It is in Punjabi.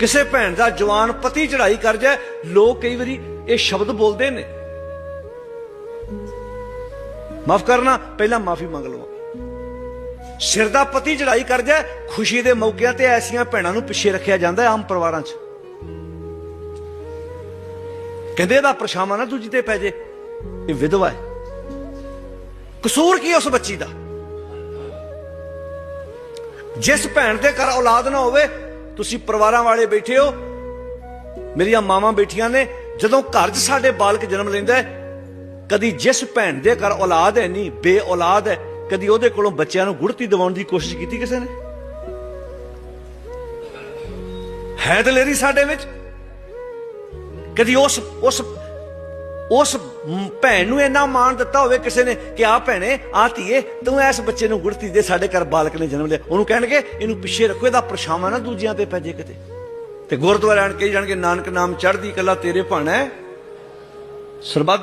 ਕਿਸੇ ਭੈਣ ਦਾ ਜਵਾਨ ਪਤੀ ਚੜਾਈ ਕਰ ਜਾਏ, ਲੋਕ ਕਈ ਵਾਰੀ ਇਹ ਸ਼ਬਦ ਬੋਲਦੇ ਨੇ। ਮਾਫ ਕਰਨਾ, ਪਹਿਲਾਂ ਮਾਫੀ ਮੰਗ ਲਵਾਂ ਸਿਰ ਦਾ ਪਤੀ ਚੜਾਈ ਕਰ ਜਾਏ, ਖੁਸ਼ੀ ਦੇ ਮੌਕਿਆਂ ਤੇ ਐਸੀਆਂ ਭੈਣਾਂ ਨੂੰ ਪਿੱਛੇ ਰੱਖਿਆ ਜਾਂਦਾ ਹੈ ਆਮ ਪਰਿਵਾਰਾਂ 'ਚ। ਕਹਿੰਦੇ ਇਹਦਾ ਪਰਛਾਵਾਂ ਨਾ ਦੂਜੀ ਤੇ ਪੈ ਜੇ, ਇਹ ਵਿਧਵਾ ਹੈ। ਕਸੂਰ ਕੀ ਉਸ ਬੱਚੀ ਦਾ? ਜਿਸ ਭੈਣ ਦੇ ਘਰ ਔਲਾਦ ਨਾ ਹੋਵੇ ਤੁਸੀਂ ਪਰਿਵਾਰਾਂ ਵਾਲੇ ਬੈਠੇ ਹੋ। ਮੇਰੀਆਂ ਮਾਵਾਂ ਬੈਠੀਆਂ ਨੇ, ਜਦੋਂ ਘਰ 'ਚ ਸਾਡੇ ਬਾਲਕ ਜਨਮ ਲੈਂਦਾ ਕਦੀ ਜਿਸ ਭੈਣ ਦੇ ਘਰ ਔਲਾਦ ਹੈ ਨਹੀਂ ਬੇ ਔਲਾਦ ਹੈ, ਕਦੀ ਉਹਦੇ ਕੋਲੋਂ ਬੱਚਿਆਂ ਨੂੰ ਗੁੜਤੀ ਦਿਵਾਉਣ ਦੀ ਕੋਸ਼ਿਸ਼ ਕੀਤੀ ਕਿਸੇ ਨੇ? ਹੈ ਦਲੇਰੀ ਸਾਡੇ ਵਿੱਚ? ਕਦੀ ਉਸ ਉਸ ਉਸ ਭੈਣ ਨੂੰ ਇੰਨਾ ਮਾਣ ਦਿੱਤਾ ਹੋਵੇ, ਕਿਸੇ ਨੇ ਕਿ ਆ ਭੈਣੇ ਆ ਧੀਏ, ਤੂੰ ਇਸ ਬੱਚੇ ਨੂੰ ਗੁੜਤੀ ਦੇ ਸਾਡੇ ਘਰ ਬਾਲਕ ਨੇ ਜਨਮ ਲਿਆ। ਉਹਨੂੰ ਕਹਿਣਗੇ, ਇਹਨੂੰ ਪਿੱਛੇ ਰੱਖੋ, ਇਹਦਾ ਪਰਛਾਵਾਂ ਨਾ ਦੂਜਿਆਂ ਤੇ ਪੈ ਜੇ ਕਿਤੇ। ਤੇ ਗੁਰਦੁਆਰੇ ਆਣ ਕੇ ਜਾਣਗੇ, ਨਾਨਕ ਨਾਮ ਚੜ੍ਹਦੀ ਕਲਾ ਤੇਰੇ ਭਾਣਾ ਹੈ। ਸਰਬੱਤ